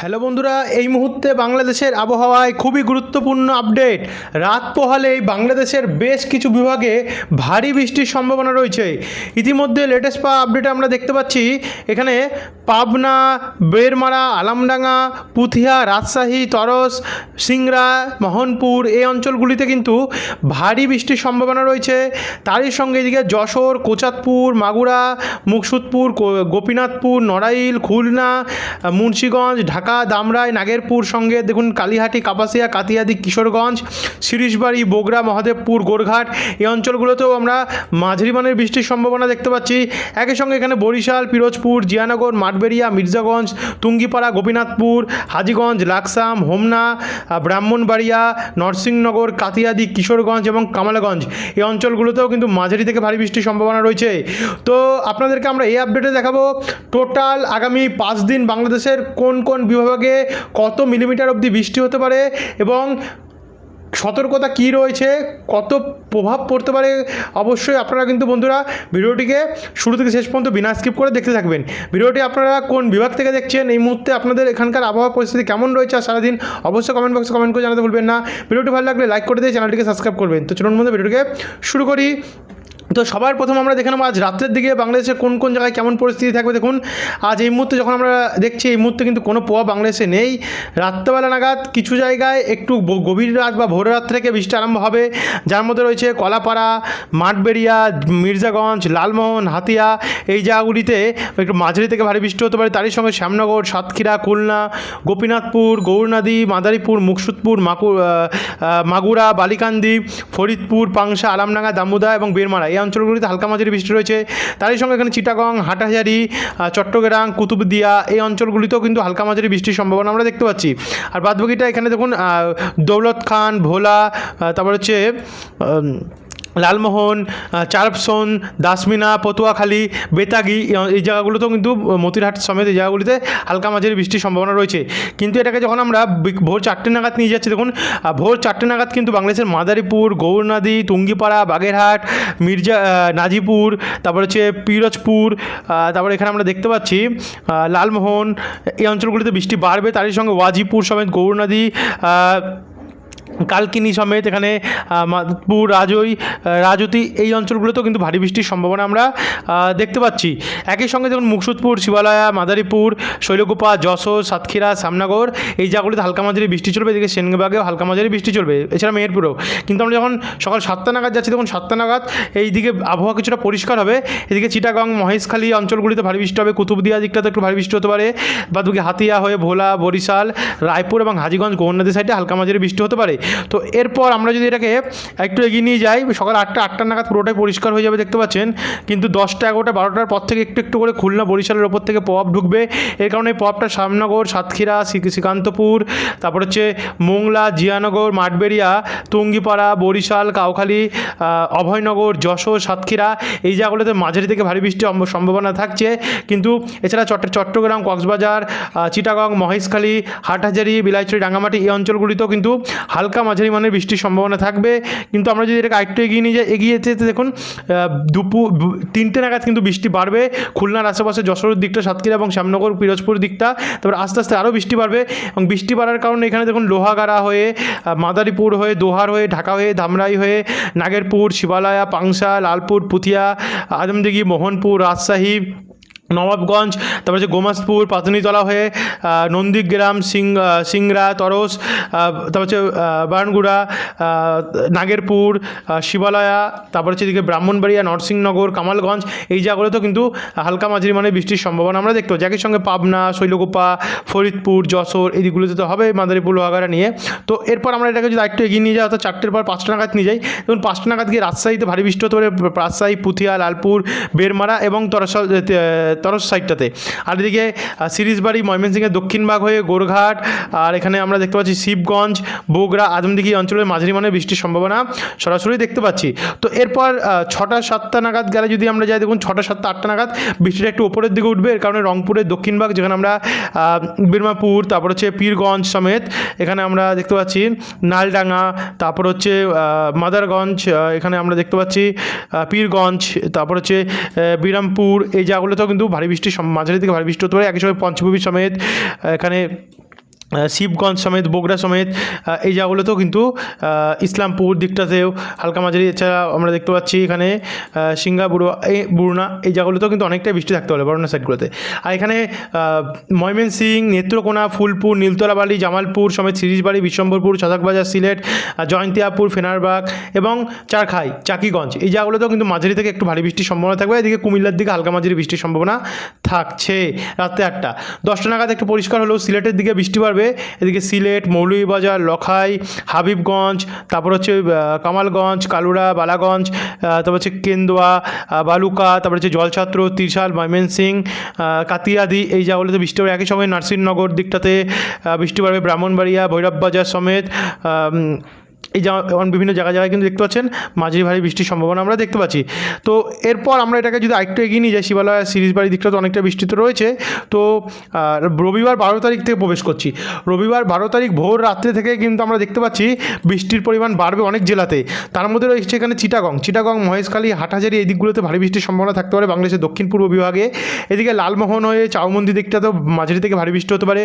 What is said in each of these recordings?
Hello বন্ধুরা, এই মুহূর্তে বাংলাদেশের আবহাওয়ায় খুবই গুরুত্বপূর্ণ আপডেট। রাত পোহালেই বাংলাদেশের বেশ কিছু বিভাগে ভারী বৃষ্টির সম্ভাবনা রয়েছে। ইতিমধ্যে লেটেস্ট পাওয়া আপডেটে আমরা দেখতে পাচ্ছি, এখানে পাবনা, বেরমারা, আলামডাঙ্গা, পুথিয়া, রাজশাহী, তরস, সিংড়া, মোহনপুর এই অঞ্চলগুলিতে কিন্তু ভারী বৃষ্টির সম্ভাবনা রয়েছে। তারই সঙ্গে এদিকে যশোর কোচাতপুর মাগুরা, মুকসুদপুর গোপীনাথপুর, নড়াইল, খুলনা, মুন্সীগঞ্জ, ঢাকা দামরাই, নাগেরপুর সঙ্গে দেখুন কালীহাটি, কাপাসিয়া, কাতিয়াদি, কিশোরগঞ্জ শিরিশবাড়ি বগুড়া, মহাদেবপুর, গোরঘাট এই অঞ্চলগুলোতেও আমরা মাঝারি মানের বৃষ্টির সম্ভাবনা দেখতে পাচ্ছি। একই সঙ্গে এখানে বরিশাল, পিরোজপুর, জিয়ানগর, মাঠবেড়িয়া, মির্জাগঞ্জ, তুঙ্গিপাড়া, গোপীনাথপুর, হাজিগঞ্জ, লাকসাম, হোমনা ব্রাহ্মণবাড়িয়া নরসিংনগর কাতিয়াদি, কিশোরগঞ্জ এবং কামালগঞ্জ এই অঞ্চলগুলোতেও কিন্তু মাঝারি থেকে ভারী বৃষ্টির সম্ভাবনা রয়েছে। তো আপনাদেরকে আমরা এই আপডেটে দেখাবো টোটাল আগামী পাঁচ দিন বাংলাদেশের কোন কোন বিভাগে কত মিলিমিটার অবধি বৃষ্টি হতে পারে এবং সতর্কতা কী রয়েছে, কত প্রভাব পড়তে পারে, অবশ্যই আপনারা কিন্তু বন্ধুরা ভিডিওটিকে শুরু থেকে শেষ পর্যন্ত বিনা স্কিপ করে দেখতে থাকবেন। ভিডিওটি আপনারা কোন বিভাগ থেকে দেখছেন, এই মুহূর্তে আপনাদের এখানকার আবহাওয়া পরিস্থিতি কেমন রয়েছে আর সারাদিন অবশ্যই কমেন্ট বক্সে কমেন্ট করে জানাতে ভুলবেন না। ভিডিওটি ভালো লাগলে লাইক করে দিয়ে চ্যানেলটিকে সাবস্ক্রাইব করবেন। তো চলুন মধ্যে ভিডিওটিকে শুরু করি। তো সবার প্রথম আমরা দেখে নেব আজ রাত্রের দিকে বাংলাদেশের কোন কোন জায়গায় কেমন পরিস্থিতি থাকবে। দেখুন, আজ এই মুহূর্তে যখন আমরা দেখছি, এই মুহূর্তে কিন্তু কোনো প্রভাব বাংলাদেশে নেই। রাত্রেবেলা নাগাদ কিছু জায়গায় একটু গভীর রাত বা ভোর রাত থেকে বৃষ্টি আরম্ভ হবে। যার মধ্যে রয়েছে কলাপাড়া, মাঠবেড়িয়া, মির্জাগঞ্জ, লালমোহন, হাতিয়া। এই জায়গাগুলিতে একটু মাঝারি থেকে ভারী বৃষ্টি হতে পারে। তারই সঙ্গে শ্যামনগর, সাতক্ষীরা, খুলনা, গোপীনাথপুর, গৌরনদী, মাদারীপুর, মুকসুদপুর, মাকু মাগুরা, বালিকান্দি, ফরিদপুর, পাংশা আলামডাঙ্গা দামুদা এবং বেরমারা। এই অঞ্চলগুলিতে হালকা মাঝারি বৃষ্টি রয়েছে। তারই সঙ্গে এখানে চিটাগং, হাটাহাজারি চট্টগ্রাম, কুতুবদিয়া এই অঞ্চলগুলিতেও কিন্তু হালকা মাঝারি বৃষ্টির সম্ভাবনা আমরা দেখতে পাচ্ছি। আর বাদবাকিটা এখানে দেখুন দৌলত খান, ভোলা তারপর হচ্ছে লালমোহন চারপসন, দাসমিনা পতুয়াখালী বেতাগি এই- জায়গাগুলোতেও কিন্তু মতিরহাট সমেত এই জায়গাগুলিতে হালকা মাঝারি বৃষ্টির সম্ভাবনা রয়েছে। কিন্তু এটাকে যখন আমরা ভোর চারটে নাগাদ নিয়ে যাচ্ছি, দেখুন ভোর চারটে নাগাদ কিন্তু বাংলাদেশের মাদারীপুর গৌরনদী তুঙ্গিপাড়া বাগেরহাট, মির্জা নাজিপুর, তারপর হচ্ছে পিরোজপুর তারপর এখানে আমরা দেখতে পাচ্ছি লালমোহন, এই অঞ্চলগুলিতে বৃষ্টি বাড়বে। তারই সঙ্গে ওয়াজিপুর সমেত গৌরনদী কালকিনি সমেত এখানে মাদপুর রাজই রাজতি এই অঞ্চলগুলোতেও কিন্তু ভারী বৃষ্টির সম্ভাবনা আমরা দেখতে পাচ্ছি। একই সঙ্গে যেমন মুকসুদপুর, শিবালয়া, মাদারীপুর, শৈলকুপা, যশোর, সাতক্ষীরা সামনগর এই জায়গাগুলিতে হালকা মাঝারি বৃষ্টি চলবে, এদিকে সেনবাগেও হালকা মাঝারি বৃষ্টি চলবে, এছাড়া মেহেরপুরেও। কিন্তু আমরা যখন সকাল সাতটা নাগাদ যাচ্ছি, তখন সাতটা নাগাদ এই দিকে আবহাওয়া কিছুটা পরিষ্কার হবে। এদিকে চিটাগং, মহেশখালী অঞ্চলগুলিতে ভারী বৃষ্টি হবে, কুতুবদিয়া দিকটাতে একটু ভারী বৃষ্টি হতে পারে। বা দুকে হাতিয়া হয়ে ভোলা, বরিশাল, রায়পুর এবং হাজিগঞ্জ, গৌরনদী সাইডে হালকা মাঝারি বৃষ্টি হতে পারে। তো এরপর আমরা যদি এটাকে একটু এগিয়ে নিয়ে যাই, সকাল আটটা আটটা নাগাদ পুরোটাই পরিষ্কার হয়ে যাবে, দেখতে পাচ্ছেন? কিন্তু দশটা, এগারোটা, বারোটার পর থেকে একটু একটু করে খুলনা বরিশালের ওপর থেকে প্রভাব ঢুকবে। এর কারণে প্রভাবটা শ্যামনগর, সাতক্ষীরা শ্রীকান্তপুর, তারপর হচ্ছে মোংলা, জিয়ানগর, মাঠবেড়িয়া টুঙ্গিপাড়া বরিশাল, কাউখালী অভয়নগর, যশোর, সাতক্ষীরা, এই জায়গাগুলোতে মাঝারি থেকে ভারী বৃষ্টির সম্ভাবনা থাকছে। কিন্তু এছাড়া চট্ট চট্টগ্রাম, কক্সবাজার চিটাগং, মহেশখালী, হাটহাজারি বিলাইচুরি রাঙামাটি এই অঞ্চলগুলিতেও কিন্তু হালকা মাঝারি মানের বৃষ্টির সম্ভাবনা থাকবে। কিন্তু আমরা যদি এটাকে আরেকটু এগিয়ে নিয়ে যাই, এগিয়ে যেতে দেখুন দুপুর তিনটে নাগাদ কিন্তু বৃষ্টি বাড়বে। খুলনার আশেপাশে যশোরের দিকটা, সাতক্ষীরা এবং শ্যামনগর, পিরোজপুর দিকটা, তারপর আস্তে আস্তে আরও বৃষ্টি বাড়বে। এবং বৃষ্টি বাড়ার কারণে এখানে দেখুন, লোহাগাড়া হয়ে মাদারীপুর হয়ে, দোহার হয়ে, ঢাকা হয়ে, ধামরাই হয়ে, নাগেরপুর, শিবালয়া, পাংশা, লালপুর, পুথিয়া আজমদিঘি মোহনপুর, রাজশাহী নবাবগঞ্জ, তারপর হচ্ছে গোমাসপুর, পাতনিতলা হয়ে নন্দীগ্রাম, সিং সিংড়া, তরস তারপর হচ্ছে বারানগুড়া নাগেরপুর শিবালয়া, তারপর হচ্ছে এদিকে ব্রাহ্মণবাড়িয়া নরসিংনগর কামালগঞ্জ, এই জায়গাগুলোতেও কিন্তু হালকা মাঝারি মানে বৃষ্টির সম্ভাবনা আমরা দেখতে পাচ্ছি। একই সঙ্গে পাবনা, শৈলকুপা, ফরিদপুর, যশোর এই দিকগুলোতে তো হবে মাদারীপুর, লোহাগাড়া নিয়ে। তো এরপর আমরা এটাকে যদি আরেকটু এগিয়ে নিয়ে যাই, অর্থাৎ চারটের পর পাঁচটা নাগাদ নিয়ে যাই, দেখুন পাঁচটা নাগাদ গিয়ে রাজশাহীতে ভারী বৃষ্টি হতে পারে। রাজশাহী, পুথিয়া, লালপুর, বেরমারা এবং তরস তরস সাইডটাতে। আর এদিকে সিরিজবাড়ি, ময়মনসিংহের দক্ষিণ ভাগ হয়ে গোরঘাট, আর এখানে আমরা দেখতে পাচ্ছি শিবগঞ্জ, বগুড়া, আজমদিঘি অঞ্চলের মাঝারি মানে বৃষ্টির সম্ভাবনা সরাসরি দেখতে পাচ্ছি। তো এরপর ছটা সাতটা নাগাদ গেলে যদি আমরা যাই, দেখুন ছটা সাতটা আটটা নাগাদ বৃষ্টিটা একটু উপরের দিকে উঠবে। এর কারণে রংপুরের দক্ষিণ ভাগ, যেখানে আমরা বীরমাপুর, তারপর হচ্ছে পীরগঞ্জ সমেত, এখানে আমরা দেখতে পাচ্ছি নালডাঙ্গা, তারপর হচ্ছে মাদারগঞ্জ এখানে আমরা দেখতে পাচ্ছি পীরগঞ্জ, তারপর হচ্ছে বিরামপুর, এই জায়গাগুলোতেও কিন্তু ভারী বৃষ্টির মাঝারি থেকে ভারী বৃষ্টি হতে পারে। একই সময় পঞ্চভূমি সমেত এখানে শিবগঞ্জ সমেত, বগুড়া সমেত এই জায়গাগুলোতেও কিন্তু ইসলামপুর দিকটাতেও, হালকা মাঝারি, এছাড়া আমরা দেখতে পাচ্ছি এখানে সিঙ্গা বুড়ো এই বুড়না, এই জায়গাগুলোতেও কিন্তু অনেকটাই বৃষ্টি থাকতে পারে বরনা সাইডগুলোতে। আর এখানে ময়মনসিং, নেত্রকোনা, ফুলপুর, নীলতলাবাড়ি, জামালপুর সমেত, সিরিজবাড়ি, বিশ্বম্বরপুর সাদাকবাজার সিলেট জয়ন্তিয়াপুর, ফেনারবাগ এবং চারখাই, চাকিগঞ্জ। এই জায়গাগুলোতেও কিন্তু মাঝারি থেকে একটু ভারী বৃষ্টির সম্ভাবনা থাকবে। এদিকে কুমিল্লার দিকে হালকা মাঝারি বৃষ্টির সম্ভাবনা থাকছে। রাত্রে আটটা। দশটা নাগাদ একটু পরিষ্কার হলেও সিলেটের দিকে বৃষ্টি এদিকে সিলেট, মৌলভীবাজার, লখাই, হাবিবগঞ্জ, তারপর হচ্ছে কামালগঞ্জ, কালুরা, বালাগঞ্জ তারপর হচ্ছে কেন্দুয়া বালুকা, তারপর হচ্ছে জলছাত্র, ত্রিশাল, ময়মনসিং সিং কাতিয়াদি, এই জায়গাগুলোতে বৃষ্টি একই সময় নার্সিংনগর দিকটাতে বৃষ্টি পড়বে ব্রাহ্মণবাড়িয়া, ভৈরববাজার সমেত এই বিভিন্ন জায়গায় জায়গায় কিন্তু দেখতে পাচ্ছেন মাঝারি ভারী বৃষ্টির সম্ভাবনা আমরা দেখতে পাচ্ছি। তো এরপর আমরা এটাকে যদি আরেকটু এগিয়ে নিয়ে যাই, শিবালয় সিরিজ বাড়ির দিকটা তো অনেকটা বৃষ্টিতে রয়েছে। তো রবিবার বারো তারিখ থেকে প্রবেশ করছি। রবিবার বারো তারিখ ভোর রাত্রে থেকে কিন্তু আমরা দেখতে পাচ্ছি বৃষ্টির পরিমাণ বাড়বে অনেক জেলাতে। তার মধ্যে রয়েছে এখানে চিটাগং। চিটাগং, মহেশখালী, হাটহাজারি এই দিকগুলোতে ভারী বৃষ্টির সম্ভাবনা থাকতে পারে বাংলাদেশের দক্ষিণ পূর্ব বিভাগে। এদিকে লালমোহন হয়ে চাউমন্দি দিকটাতেও মাঝারি থেকে ভারী বৃষ্টি হতে পারে।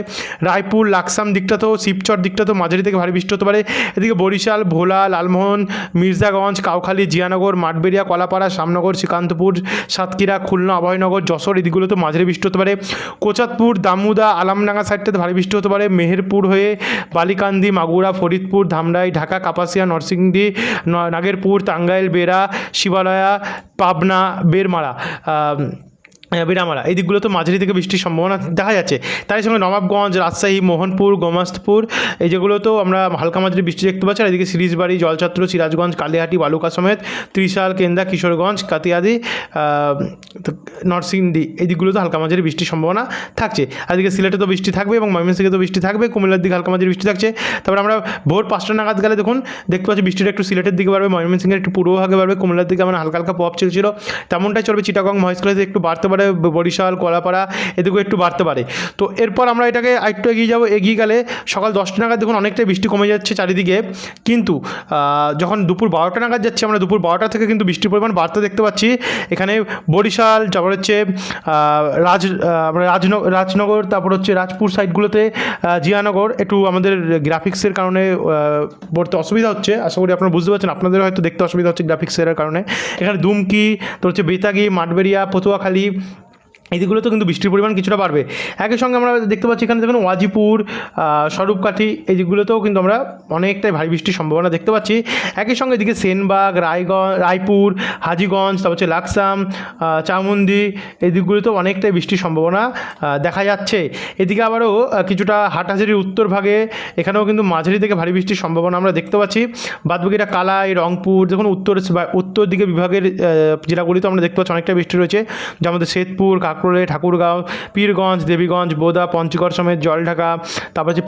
রায়পুর, লাকসাম দিকটাতেও শিবচর দিকটাতেও মাঝারি থেকে ভারী বৃষ্টি হতে পারে। এদিকে বরিশাল, ভোলা, লালমোহন, মির্জাগঞ্জ, কাউখালী, জিয়ানগর, মাঠবেড়িয়া, কলাপাড়া, শ্যামনগর, শ্রীকান্তপুর, সাতক্ষীরা, খুলনা, অভয়নগর, যশোর এই দিকগুলোতে মাঝারি বৃষ্টি হতে পারে। কোচাতপুর, দামুদা, আলামডাঙ্গা সাইডটাতে ভারী বৃষ্টি হতে পারে। মেহেরপুর হয়ে বালিকান্দি, মাগুরা, ফরিদপুর, ধামরাই, ঢাকা, কাপাসিয়া, নরসিংদী নাগেরপুর, টাঙ্গাইল, বেড়া, শিবালয়া, পাবনা বেরমারা বিরামারা এই দিকগুলো তো মাঝারি থেকে বৃষ্টির সম্ভাবনা দেখা যাচ্ছে। তার সঙ্গে নবাবগঞ্জ, রাজশাহী, মোহনপুর গোমাস্তপুর এই যেগুলোতেও আমরা হালকা মাঝারি বৃষ্টি দেখতে পাচ্ছি। আর এদিকে সিরিজবাড়ি, জলছত্র, সিরাজগঞ্জ, কালিহাটি, বালুকা সমেত ত্রিশাল, কেন্দা, কিশোরগঞ্জ, কাতিয়াদি নরসিংদী, এই দিকগুলোতে হালকা মাঝারি বৃষ্টির সম্ভাবনা থাকছে। আর এদিকে সিলেটে তো বৃষ্টি থাকবে এবং ময়মনসিংহে তো বৃষ্টি থাকবে। কুমিল্লার দিকে হালকা মাঝারি বৃষ্টি থাকছে। তারপর আমরা ভোর পাঁচটা নাগাদ গেলে দেখুন, দেখতে পাচ্ছি বৃষ্টিটা একটু সিলেটের দিকে বাড়বে, ময়মনসিংহের একটু পূর্বভাগে বাড়বে। কুমিল্লার দিকে আমার হালকা হালকা পপ ছিল। তেমনটাই চলবে চিটাগং মহেশখালীতে একটু বাড়তে পারে। ব- বরিশাল কলাপাড়া এদিকেও একটু বাড়তে পারে। তো এরপর আমরা এটাকে আরেকটু এগিয়ে যাব, এগিয়ে গেলে সকাল দশটা নাগাদ দেখুন অনেকটাই বৃষ্টি কমে যাচ্ছে চারিদিকে। কিন্তু যখন দুপুর বারোটা নাগাদ যাচ্ছে, আমরা দুপুর বারোটা থেকে কিন্তু বৃষ্টির পরিমাণ বাড়তে দেখতে পাচ্ছি। এখানে বরিশাল, তারপর হচ্ছে রাজ রাজনগর রাজনগর, তারপর হচ্ছে রাজপুর সাইডগুলোতে জিয়ানগর। একটু আমাদের গ্রাফিক্সের কারণে পড়তে অসুবিধা হচ্ছে। আশা করি আপনারা বুঝতে পারছেন, আপনাদের হয়তো দেখতে অসুবিধা হচ্ছে গ্রাফিক্সের কারণে। এখানে দুমকি তো হচ্ছে বেতাগি, মাঠবেড়িয়া, পটুয়াখালী এই দিকগুলোতেও কিন্তু বৃষ্টির পরিমাণ কিছুটা বাড়বে। একই সঙ্গে আমরা দেখতে পাচ্ছি এখানে দেখুন ওয়াজিপুর স্বরূপকাঠি এই দিকগুলোতেও কিন্তু আমরা অনেকটাই ভারী বৃষ্টির সম্ভাবনা দেখতে পাচ্ছি। একই সঙ্গে এদিকে সেনবাগ, রায়গঞ্জ, রায়পুর, হাজিগঞ্জ, তারপর হচ্ছে লাকসাম চামুন্দি এই দিকগুলোতেও অনেকটাই বৃষ্টির সম্ভাবনা দেখা যাচ্ছে। এদিকে আবারও কিছুটা হাটহাজারির উত্তর ভাগে, এখানেও কিন্তু মাঝারি থেকে ভারী বৃষ্টির সম্ভাবনা আমরা দেখতে পাচ্ছি। বাদবাকিটা কালাই, রংপুর, দেখুন উত্তর উত্তর দিকে বিভাগের জেলাগুলিতে আমরা দেখতে পাচ্ছি অনেকটা বৃষ্টি রয়েছে। যার মধ্যে শ্বেতপুর কাকরোলে ঠাকুরগাঁও পীরগঞ্জ দেবীগঞ্জ বোদা পঞ্চগড় সমেত জলঢাকা তারপর হচ্ছে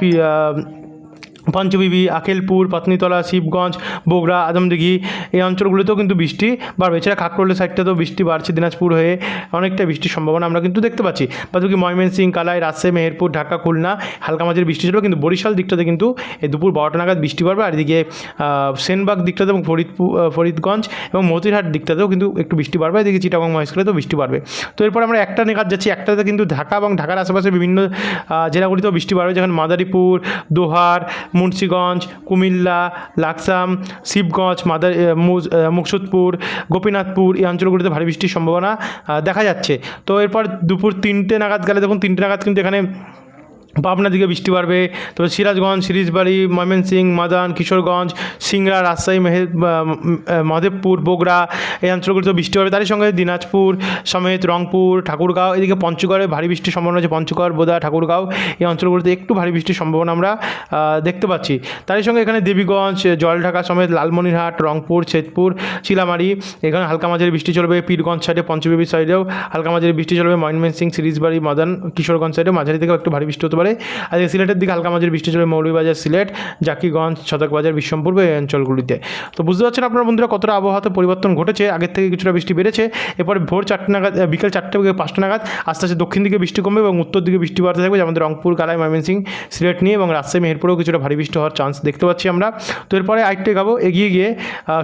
পঞ্চবিবি, আখেলপুর, পাতনিতলা, শিবগঞ্জ, বগুড়া আদমদিঘি এই অঞ্চলগুলোতেও কিন্তু বৃষ্টি বাড়বে। এছাড়া কাকরোলের সাইডটাতেও বৃষ্টি বাড়ছে দিনাজপুর হয়ে অনেকটা বৃষ্টির সম্ভাবনা আমরা কিন্তু দেখতে পাচ্ছি। বাদবাকি ময়মনসিং কালাই, রাজশাহী, মেহেরপুর, ঢাকা, খুলনা, হালকা মাঝের বৃষ্টি ছিল, কিন্তু বরিশাল দিকটাতে কিন্তু এই দুপুর বারোটা নাগাদ বৃষ্টি বাড়বে। আর এদিকে সেনবাগ দিকটাতে এবং ফরিদপুর ফরিদগঞ্জ এবং মতিরহাট দিকটাতেও কিন্তু একটু বৃষ্টি বাড়বে। এদিকে চিটাগং, মহেশখালীতেও বৃষ্টি বাড়বে। তো এরপর আমরা একটা নাগাদ যাচ্ছি। একটাতে কিন্তু ঢাকা এবং ঢাকার আশেপাশে বিভিন্ন জেলাগুলিতেও বৃষ্টি বাড়বে, যেমন মাদারীপুর, দোহার মুন্সীগঞ্জ, কুমিল্লা, লাকসাম, শিবগঞ্জ, মাদার মুকসুদপুর, গোপীনাথপুর এই অঞ্চলগুলিতে ভারী বৃষ্টির সম্ভাবনা দেখা যাচ্ছে। তো এরপর দুপুর তিনটে নাগাদ গেলে দেখুন তিনটে নাগাদ কিন্তু এখানে পাবনার দিকে বৃষ্টি বাড়বে। তবে সিরাজগঞ্জ, সিরিজবাড়ি ময়মনসিং মাদান, কিশোরগঞ্জ, সিংড়া, রাজশাহী, মেহে মধেবপুর, বগুড়া এই অঞ্চলগুলিতে বৃষ্টি বাড়বে তারই সঙ্গে দিনাজপুর, সমেত রংপুর, ঠাকুরগাঁও, এদিকে পঞ্চগড়ে ভারী বৃষ্টির সম্ভাবনা আছে পঞ্চগড়, বোদা, ঠাকুরগাঁও এই অঞ্চলগুলিতে একটু ভারী বৃষ্টির সম্ভাবনা আমরা দেখতে পাচ্ছি। তারই সঙ্গে এখানে দেবীগঞ্জ, জলঢাকা সমেত লালমনিরহাট, রংপুর, শেতপুর, চিলামারি, এখানে হালকা মাঝারি বৃষ্টি চলবে। পীরগঞ্জ সাইডে পঞ্চবিবি সাইডেও হালকা মাঝারি বৃষ্টি চলবে। ময়মনসিং সিরিজবাড়ি, মদন, কিশোরগঞ্জ সাইডে মাঝারি থেকেও একটু ভারী বৃষ্টি হতে পারে। আর এই সিলেটের দিকে হালকা মাঝারি বৃষ্টি চলবে মৌলভীবাজার সিলেট, জাকিগঞ্জ ছতকবাজার বিশ্বমপুর এই অঞ্চলগুলিতে। তো বুঝতে পারছেন আপনার বন্ধুরা কতটা আবহাওয়াতে পরিবর্তন ঘটেছে? আগের থেকে কিছুটা বৃষ্টি বেড়েছে। এরপরে ভোর চারটে নাগাদ বিকেল চারটে থেকে পাঁচটা নাগাদ আস্তে আস্তে দক্ষিণ দিকে বৃষ্টি কমবে এবং উত্তর দিকে বৃষ্টি বাড়তে থাকবে। যেমন রংপুর, কালাই ময়মনসিং সিলেট নিয়ে এবং রাজশাহী, মেহেরপুরেও কিছুটা ভারী বৃষ্টি হওয়ার চান্স দেখতে পাচ্ছি আমরা। তো এরপরে আরেকটু এগাবো, এগিয়ে গিয়ে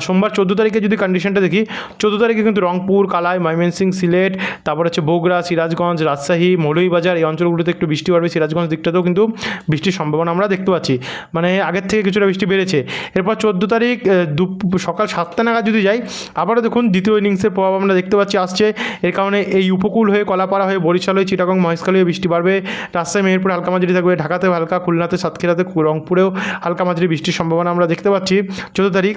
সোমবার চোদ্দ তারিখে যদি কন্ডিশনটা দেখি, চোদ্দ তারিখে কিন্তু রংপুর, কালাই ময়মনসিং সিলেট, তারপর হচ্ছে বগুড়া, সিরাজগঞ্জ, রাজশাহী, মৌলভীবাজার এই অঞ্চলগুলোতে একটু বৃষ্টি বাড়বে। সিরাজগঞ্জ দিকটাতেও কিন্তু বৃষ্টির সম্ভাবনা আমরা দেখতে পাচ্ছি। মানে আগের থেকে কিছুটা বৃষ্টি বেড়েছে। এরপর চোদ্দ তারিখ দুপ, সকাল সাতটা নাগাদ যদি যাই, আবারও দেখুন দ্বিতীয় ইনিংসের প্রভাব আমরা দেখতে পাচ্ছি আসছে। এর কারণে এই উপকূল হয়ে কলাপাড়া হয়ে বরিশাল হয়ে চিটাগং মহেশখালী হয়ে বৃষ্টি বাড়বে। রাজশাহী, মেহেরপুর হালকা মাঝারি থাকবে। ঢাকাতেও হালকা, খুলনাতে সাতক্ষীরাতে, রংপুরেও হালকা মাঝারি বৃষ্টির সম্ভাবনা আমরা দেখতে পাচ্ছি। চোদ্দ তারিখ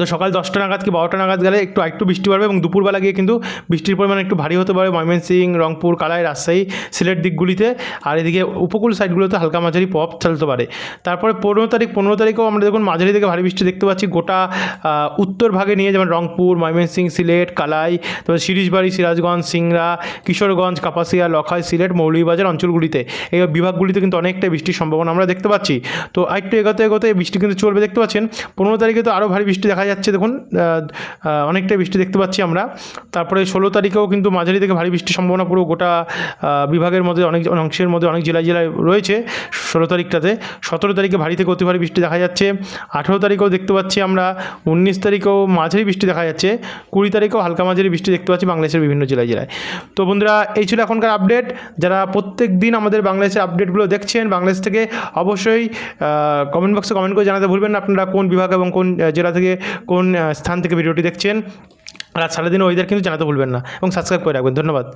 তো সকাল দশটা নাগাদ কি বারোটা নাগাদ গেলে একটু একটু বৃষ্টি পড়বে এবং দুপুরবেলা গিয়ে কিন্তু বৃষ্টির পরিমাণ একটু ভারী হতে পারে। ময়মনসিং, রংপুর, কালাই, রাজশাহী, সিলেট দিকগুলিতে। আর এদিকে উপকূল সাইডগুলোতে হালকা মাঝারি পপ চালতে পারে। তারপরে পনেরো তারিখ, পনেরো তারিখেও আমরা দেখুন মাঝারি থেকে ভারী বৃষ্টি দেখতে পাচ্ছি। গোটা উত্তর ভাগে নিয়ে যেমন রংপুর, ময়মনসিং, সিলেট, কালাই, তারপরে শিরিশবাড়ি সিরাজগঞ্জ, সিংড়া, কিশোরগঞ্জ, কাপাসিয়া, লখাই, সিলেট, মৌলভীবাজার অঞ্চলগুলিতে। এই বিভাগগুলিতে কিন্তু অনেকটা বৃষ্টির সম্ভাবনা আমরা দেখতে পাচ্ছি। তো একটু এগোতে এগোতে বৃষ্টি কিন্তু চলবে, দেখতে পাচ্ছেন। পনেরো তারিখে তো আরও ভারী বৃষ্টি দেখা যাচ্ছে, দেখুন অনেকটাই বৃষ্টি দেখতে পাচ্ছি আমরা। তারপরে ষোলো তারিখেও কিন্তু মাঝারি থেকে ভারী বৃষ্টির সম্ভাবনা পুরো গোটা বিভাগের মধ্যে অনেক, অংশের মধ্যে অনেক জেলায় জেলায় রয়েছে ষোলো তারিখটাতে। সতেরো তারিখে ভারী থেকে অতি ভারী বৃষ্টি দেখা যাচ্ছে। আঠেরো তারিখেও দেখতে পাচ্ছি আমরা, উনিশ তারিখেও মাঝারি বৃষ্টি দেখা যাচ্ছে। কুড়ি তারিখেও হালকা মাঝারি বৃষ্টি দেখতে পাচ্ছি বাংলাদেশের বিভিন্ন জেলায় জেলায়। তো বন্ধুরা, এই ছিল এখনকার আপডেট। যারা প্রত্যেক দিন আমাদের বাংলাদেশের আপডেটগুলো দেখছেন বাংলাদেশ থেকে, অবশ্যই কমেন্ট বক্সে কমেন্ট করে জানাতে ভুলবেন না। আপনারা কোন বিভাগ এবং কোন জেলা থেকে কোন স্থান থেকে ভিডিওটি দেখছেন, রাত সারাদিন ওয়েদার কিন্তু জানাতে ভুলবেন না এবং সাবস্ক্রাইব করে রাখবেন। ধন্যবাদ।